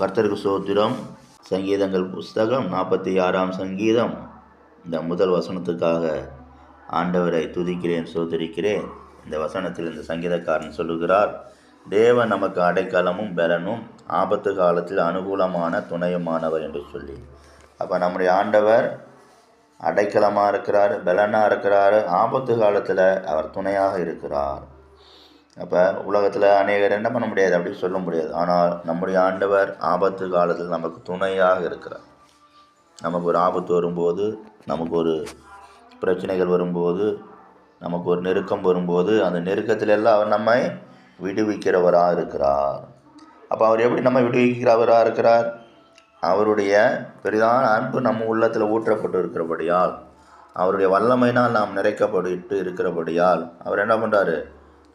கர்த்தருக்கு சோத்திரம் சங்கீதங்கள் புஸ்தகம் நாற்பத்தி ஆறாம் சங்கீதம். இந்த முதல் வசனத்துக்காக ஆண்டவரை துதிக்கிறேன் சோதரிக்கிறேன் இந்த வசனத்தில் இந்த சங்கீதக்காரன் சொல்லுகிறார் தேவன் நமக்கு அடைக்கலமும் பலனும் ஆபத்து காலத்தில் அனுகூலமான துணையுமானவர் என்று சொல்லி. அப்போ நம்முடைய ஆண்டவர் அடைக்கலமாக இருக்கிறார் பலனாக இருக்கிறார் ஆபத்து காலத்தில் அவர் துணையாக இருக்கிறார். அப்போ உலகத்தில் அநேகர் என்ன பண்ண முடியாது அப்படின்னு சொல்ல முடியாது. ஆனால் நம்முடைய ஆண்டவர் ஆபத்து காலத்தில் நமக்கு துணையாக இருக்கிறார். நமக்கு ஒரு ஆபத்து வரும்போது நமக்கு ஒரு பிரச்சனைகள் வரும்போது நமக்கு ஒரு நெருக்கம் வரும்போது அந்த நெருக்கத்தில் எல்லாம் அவர் நம்மை விடுவிக்கிறவராக இருக்கிறார். அப்போ அவர் எப்படி நம்ம விடுவிக்கிறவராக இருக்கிறார்? அவருடைய பெரிதான அன்பு நம்ம உள்ளத்தில் ஊற்றப்பட்டு இருக்கிறபடியால் அவருடைய வல்லமையினால் நாம் நிறைக்கப்பட்டு இருக்கிறபடியால் அவர் என்ன பண்ணுறாரு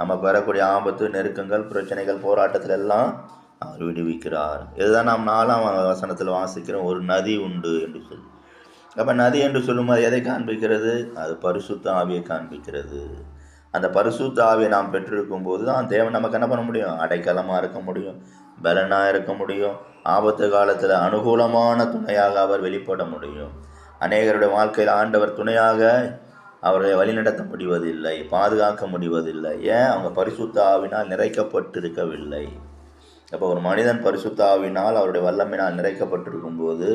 நமக்கு வரக்கூடிய ஆபத்து நெருக்கங்கள் பிரச்சனைகள் போராட்டத்தில் எல்லாம் அவர் விடுவிக்கிறார். இதுதான் நாம் நாலாம் வசனத்தில் வாசிக்கிறோம். ஒரு நதி உண்டு என்று சொல்லி. அப்போ நதி என்று சொல்லும்போது எதை காண்பிக்கிறது? அது பரிசுத்த ஆவியை காண்பிக்கிறது. அந்த பரிசுத்த ஆவியை நாம் பெற்றிருக்கும் போது தான் தேவன் நமக்கு என்ன பண்ண முடியும்? அடைக்கலமாக இருக்க முடியும் பலனாக இருக்க முடியும் ஆபத்து காலத்தில் அனுகூலமான துணையாக அவர் வெளிப்பட முடியும். அநேகருடைய வாழ்க்கையில் ஆண்டவர் துணையாக அவர்களை வழிநடத்த முடிவதில்லை பாதுகாக்க முடிவதில்லை ஏன்? அவங்க பரிசுத்த ஆவினால் நிறைக்கப்பட்டிருக்கவில்லை. அப்போ ஒரு மனிதன் பரிசுத்த ஆவினால் அவருடைய வல்லமையினால் நிறைக்கப்பட்டிருக்கும் போது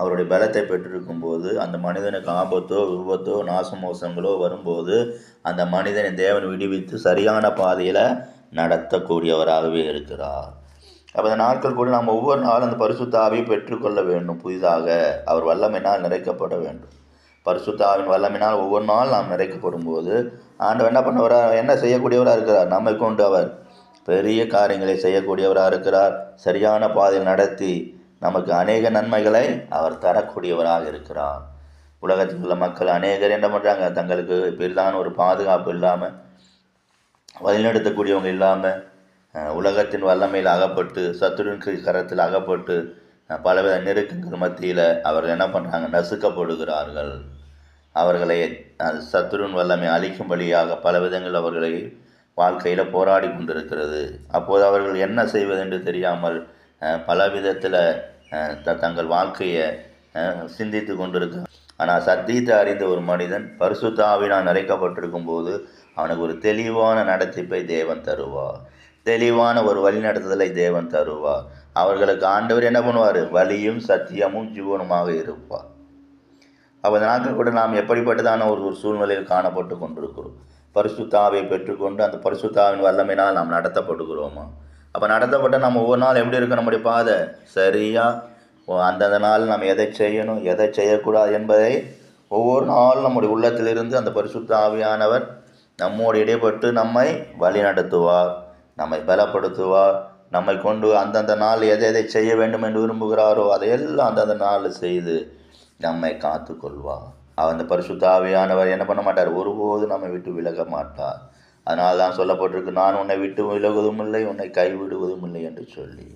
அவருடைய பலத்தை பெற்றிருக்கும் போது அந்த மனிதனுக்கு ஆபத்தோ விபத்தோ நாசமோசங்களோ வரும்போது அந்த மனிதனை தேவன் விடுவித்து சரியான பாதையில் நடத்தக்கூடியவராகவே இருக்கிறார். அப்போ அந்த நாட்கள் கூட நாம் ஒவ்வொரு நாளும் அந்த பரிசுத்த ஆவியை பெற்றுக்கொள்ள வேண்டும் புதிதாக. அவர் வல்லமையினால் நிறைக்கப்பட வேண்டும். பரிசுத்தாவின் வல்லமினால் ஒவ்வொரு நாள் நாம் நிறைக்கப்படும் போது ஆண்டவர் என்ன பண்ணவராக என்ன செய்யக்கூடியவராக இருக்கிறார்? நம்மை கொண்டு அவர். பெரிய காரியங்களை செய்யக்கூடியவராக இருக்கிறார். சரியான பாதையில் நடத்தி நமக்கு அநேக நன்மைகளை அவர் தரக்கூடியவராக இருக்கிறார். உலகத்தில் உள்ள மக்கள் அநேகர் என்ன பண்ணுறாங்க தங்களுக்கு பெரிதான ஒரு பாதுகாப்பு இல்லாமல் வழிநடத்தக்கூடியவங்க இல்லாமல் உலகத்தின் வல்லமையில் அகப்பட்டு சத்துருவின் கரத்தில் அகப்பட்டு பலவித நெருக்கங்கள் மத்தியில் அவர்கள் என்ன பண்ணுறாங்க நசுக்கப்படுகிறார்கள். அவர்களை சத்துருன் வல்லமை அழிக்கும்படியாக பல விதங்கள் அவர்களை வாழ்க்கையில் போராடி கொண்டிருக்கிறது. அப்போது அவர்கள் என்ன செய்வது என்று தெரியாமல் பல விதத்தில் த தங்கள் வாழ்க்கையை சிந்தித்து கொண்டிருக்க ஆனால் சத்தியத்தை அறிந்த ஒரு மனிதன் பரிசுத்தாவினால் நிறைக்கப்பட்டிருக்கும் போது அவனுக்கு ஒரு தெளிவான நடத்திப்பை தேவன் தருவார். தெளிவான ஒரு வழிநடத்துதலை தேவன் தருவார். அவர்களுக்கு ஆண்டவர் என்ன பண்ணுவார்? வழியும் சத்தியமும் ஜீவனுமாக இருப்பார். அப்போ அந்த நாட்கள் கூட நாம் எப்படிப்பட்டதான ஒரு ஒரு சூழ்நிலையில் காணப்பட்டு கொண்டிருக்கிறோம்? பரிசுத்தாவை பெற்றுக்கொண்டு அந்த பரிசுத்தாவின் வல்லமையினால் நாம் நடத்தப்படுகிறோமா? அப்போ நடத்தப்பட்ட நம்ம ஒவ்வொரு நாள் எப்படி இருக்க நம்முடைய பாதை? சரியாக அந்தந்த நாள் நம்ம எதை செய்யணும் எதை செய்யக்கூடாது என்பதை ஒவ்வொரு நாளும் நம்முடைய உள்ளத்திலிருந்து அந்த பரிசுத்த ஆவியானவர் நம்மோடு இடைப்பட்டு நம்மை வழி நடத்துவார் நம்மை பலப்படுத்துவார் நம்மை கொண்டு அந்தந்த நாள் எதை எதை செய்ய வேண்டும் என்று விரும்புகிறாரோ அதையெல்லாம் அந்தந்த நாள் செய்து நம்மை காத்து கொள்வார் அந்த பரிசுத்தாவியானவர் என்ன பண்ண மாட்டார்? ஒருபோது நம்மை விட்டு விலக மாட்டார். அதனால் தான் சொல்லப்பட்டிருக்கு நான் உன்னை விட்டு விலகுவதும் இல்லை உன்னை கைவிடுவதும் இல்லை என்று சொல்லி.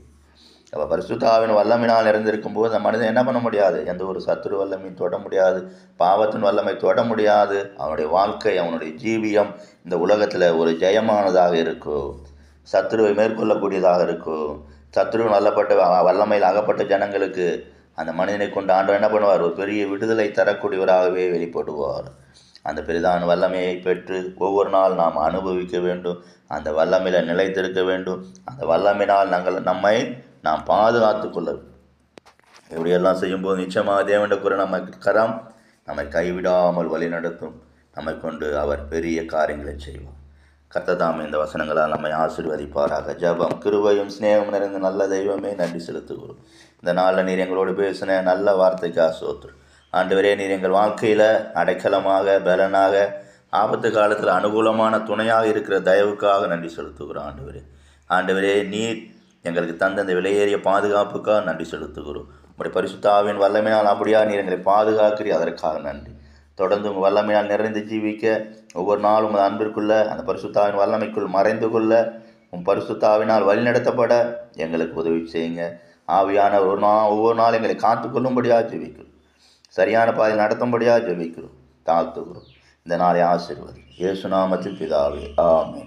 அப்போ பரிசுத்தாவின் வல்லமினால் இறந்திருக்கும் போது அந்த மனிதன் என்ன பண்ண முடியாது? எந்த ஒரு சத்துரு வல்லமையும் தொட முடியாது பாவத்தின் வல்லமை தொட முடியாது. அவனுடைய வாழ்க்கை அவனுடைய ஜீவியம் இந்த உலகத்தில் ஒரு ஜெயமானதாக இருக்கும். சத்ருவை மேற்கொள்ளக்கூடியதாக இருக்கும். சத்ரு நல்லப்பட்ட வல்லமையில் அகப்பட்ட ஜனங்களுக்கு அந்த மனிதனை கொண்டு ஆண்டவர் என்ன பண்ணுவார்? ஒரு பெரிய விடுதலை தரக்கூடியவராகவே வெளிப்படுவார். அந்த பெரிதான வல்லமையை பெற்று ஒவ்வொரு நாள் நாம் அனுபவிக்க வேண்டும். அந்த வல்லமையில் நிலைத்திருக்க வேண்டும். அந்த வல்லமையினால் நாங்கள் நம்மை நாம் பாதுகாத்து கொள்ள இப்படியெல்லாம் செய்யும்போது நிச்சயமாக தேவண்ட குரு நம்ம கரம் நம்மை கைவிடாமல் வழி நடத்தும் நம்மை கொண்டு அவர் பெரிய காரியங்களை செய்வார். கர்த்ததாம் இந்த வசனங்களால் நம்மை ஆசீர்வதிப்பாராக. ஜபம் கிருபையும் ஸ்நேகம் நிறைந்த நல்ல தெய்வமே நன்றி செலுத்துகிறோம். இந்த நாளில் நீர் எங்களோடு பேசின நல்ல வார்த்தைக்காக ஆசோத்து ஆண்டவரே நீர் எங்கள் வாழ்க்கையில் அடைக்கலமாக பலனாக ஆபத்து காலத்தில் அனுகூலமான துணையாக இருக்கிற தயவுக்காக நன்றி செலுத்துகிறோம் ஆண்டவரே. ஆண்டவரே நீர் எங்களுக்கு தந்த இந்த விலையேறிய பாதுகாப்புக்காக நன்றி செலுத்துகிறோம். உங்களுடைய பரிசுத்தாவின் வல்லமையினால் அப்படியா நீர் எங்களை பாதுகாக்கிறீர் அதற்காக நன்றி. தொடர்ந்து உங்கள் வல்லமையால் நிறைந்து ஜீவிக்க ஒவ்வொரு நாளும் உங்கள் அன்பிற்குள்ள அந்த பரிசுத்தாவின் வல்லமைக்குள் மறைந்து கொள்ள உன் பரிசுத்தாவினால் வழிநடத்தப்பட எங்களுக்கு உதவி செய்யுங்க. ஆவியான ஒரு நாள் ஒவ்வொரு நாள் எங்களை காத்துக்கொள்ளும்படியாக ஜெபிக்கிறோம். சரியான பாதையில் நடத்தும்படியாக ஜெபிக்கிறோம். தாழ்த்துகிறோம். இந்த நாளை ஆசீர்வாதி இயேசு நாமத்தில் பிதாவே ஆமே